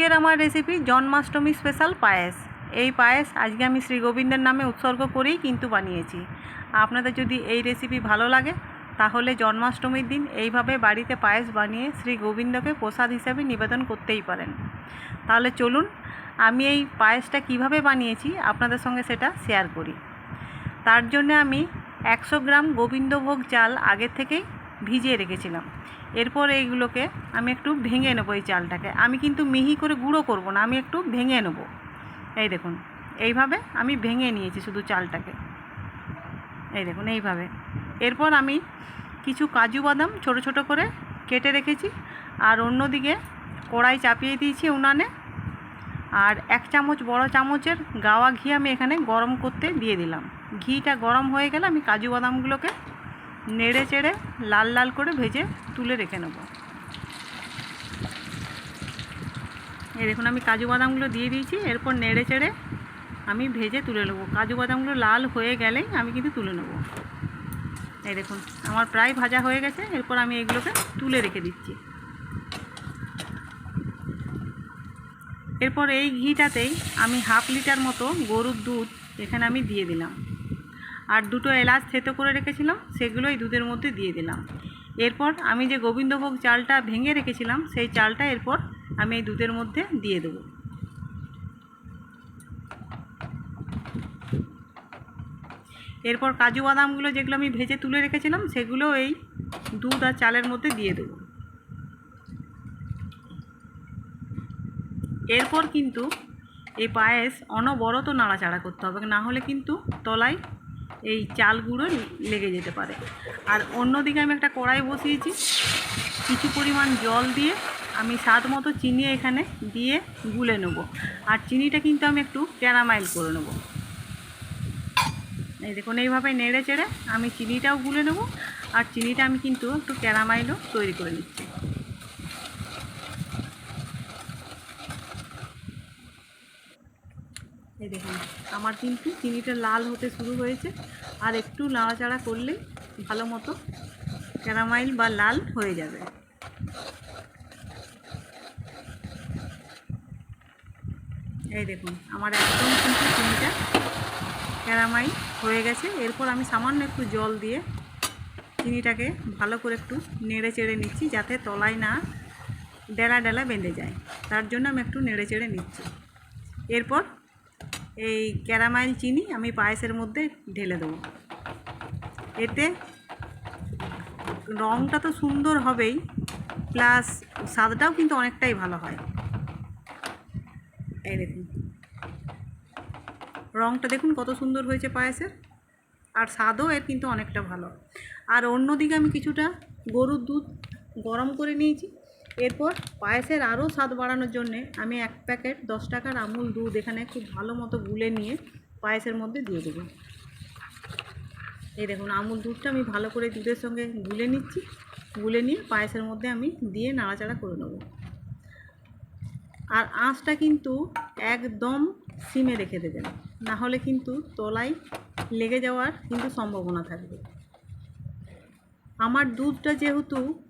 আজকের আমার recipe Janmashtami special পায়েস। এই পায়েস আজকে আমি শ্রী গোবিন্দের নামে উৎসর্গ করেই কিন্তু বানিয়েছি। আপনাদের যদি এই রেসিপি ভালো লাগে, তাহলে জন্মাষ্টমীর দিন এইভাবে বাড়িতে পায়েস বানিয়ে শ্রী গোবিন্দকে প্রসাদ হিসাবে নিবেদন করতেই পারেন। তাহলে চলুন, আমি এই পায়েসটা কীভাবে বানিয়েছি আপনাদের সঙ্গে সেটা শেয়ার করি। তার জন্য আমি একশো গ্রাম গোবিন্দভোগ চাল আগের থেকেই ভিজিয়ে রেখেছিলাম। এরপর এইগুলোকে আমি একটু ভেঙে নেব এই চালটাকে। আমি কিন্তু মিহি করে গুঁড়ো করব না, আমি একটু ভেঙে নেব। এই দেখুন, এইভাবে আমি ভেঙে নিয়েছি শুধু চালটাকে। এই দেখুন, এইভাবে। এরপর আমি কিছু কাজু বাদাম ছোট ছোট করে কেটে রেখেছি, আর অন্যদিকে কড়াই চাপিয়ে দিয়েছি উনানে, আর এক চামচ বড় চামচের গাওয়া ঘি আমি এখানে গরম করতে দিয়ে দিলাম। ঘিটা গরম হয়ে গেলে আমি কাজু বাদামগুলোকে নেড়ে চেড়ে লাল লাল করে ভেজে তুলে রেখে নেব। এই দেখুন, আমি কাজু বাদামগুলো দিয়ে দিয়েছি। এরপর নেড়ে চেড়ে আমি ভেজে তুলে নেব। কাজু বাদামগুলো লাল হয়ে গেলেই আমি কিন্তু তুলে নেব। এই দেখুন, আমার প্রায় ভাজা হয়ে গেছে। এরপর আমি এগুলোকে তুলে রেখে দিচ্ছি। এরপর এই ঘিটাতেই আমি হাফ লিটার মতো গরুর দুধ এখানে আমি দিয়ে দিলাম। আর দুটো এলাচ থেতো করে রেখেছিলাম, সেগুলোই দুধের মধ্যে দিয়ে দিলাম। এরপর আমি যে গোবিন্দভোগ চালটা ভেঙে রেখেছিলাম, সেই চালটা এরপর আমি এই দুধের মধ্যে দিয়ে দেবো। এরপর কাজু বাদামগুলো যেগুলো আমি ভেজে তুলে রেখেছিলাম সেগুলো এই দুধ আর চালের মধ্যে দিয়ে দেবো। এরপর কিন্তু এই পায়েস অনবরত নাড়াচাড়া করতে হবে, না হলে কিন্তু তলায় এই চাল গুঁড়ো লেগে যেতে পারে। আর অন্যদিকে আমি একটা কড়াই বসিয়েছি। কিছু পরিমাণ জল দিয়ে আমি স্বাদ মতো চিনি এখানে দিয়ে গুলে নেব। আর চিনিটা কিন্তু আমি একটু ক্যারামাইল করে নেব। এই দেখুন, এইভাবে নেড়ে চেড়ে আমি চিনিটাও গুলে নেব। আর চিনিটা আমি কিন্তু একটু ক্যারামাইলও তৈরি করে নিচ্ছি এই দেখুন। আমার কিন্তু চিনিটা লাল হতে শুরু হয়েছে। আর একটু নাড়াচাড়া করলেই ভালো মতো ক্যারামাইল বা লাল হয়ে যাবে। এই দেখুন, আমার একদম কিন্তু চিনিটা ক্যারামাইল হয়ে গেছে। এরপর আমি সামান্য একটু জল দিয়ে চিনিটাকে ভালো করে একটু নেড়ে চেড়ে নিচ্ছি যাতে তলায় না ডেলা ডেলা বেঁধে যায়। তার জন্য আমি একটু নেড়ে চেড়ে নিচ্ছি। এরপর এই ক্যারামাইল চিনি আমি পায়েসের মধ্যে ঢেলে দেবো। এতে রঙটা তো সুন্দর হবেই, প্লাস স্বাদটাও কিন্তু অনেকটাই ভালো হয়। এই দেখুন। রঙটা দেখুন কত সুন্দর হয়েছে পায়েসের, আর স্বাদও এর কিন্তু অনেকটা ভালো। আর অন্যদিকে আমি কিছুটা গরুর দুধ গরম করে নিয়েছি। এরপর পায়েসের আরও স্বাদ বাড়ানোর জন্যে আমি এক প্যাকেট দশ টাকার আমুল দুধ এখানে খুব ভালো মতো গুলে নিয়ে পায়েসের মধ্যে দিয়ে দেবো। এই দেখুন, আমুল দুধটা আমি ভালো করে দুধের সঙ্গে গুলে নিচ্ছি। গুলে নিয়ে পায়েসের মধ্যে আমি দিয়ে নাড়াচাড়া করে নেব। আর আঁচটা কিন্তু একদম সিমে রেখে দেবেন। না হলে কিন্তু তলায় লেগে যাওয়ার কিন্তু সম্ভাবনা থাকবে। আমার দুধটা যেহেতু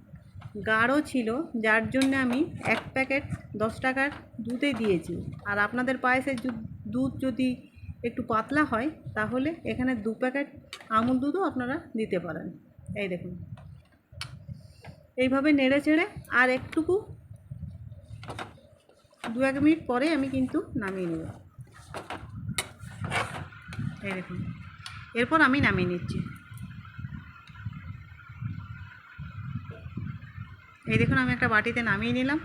গাঢ় ছিল, যার জন্য আমি এক প্যাকেট দশ টাকার দুধে দিয়েছি। আর আপনাদের পায়েসের দুধ যদি একটু পাতলা হয়, তাহলে এখানে দু প্যাকেট আমুল দুধও আপনারা দিতে পারেন। এই দেখুন। এইভাবে নেড়ে চেড়ে আর একটুকু দু এক মিনিট পরে আমি কিন্তু নামিয়ে নেব। এই দেখুন। এরপর আমি নামিয়ে নিচ্ছি। এই দেখুন, আমি একটা বাটিতে নামিয়ে নিলাম।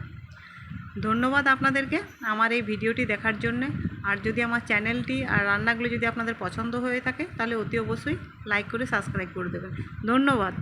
ধন্যবাদ আপনাদেরকে আমার এই ভিডিওটি দেখার জন্যে। আর যদি আমার চ্যানেলটি আর রান্নাগুলো যদি আপনাদের পছন্দ হয়ে থাকে, তাহলে অতি অবশ্যই লাইক করে সাবস্ক্রাইব করে দেবেন। ধন্যবাদ।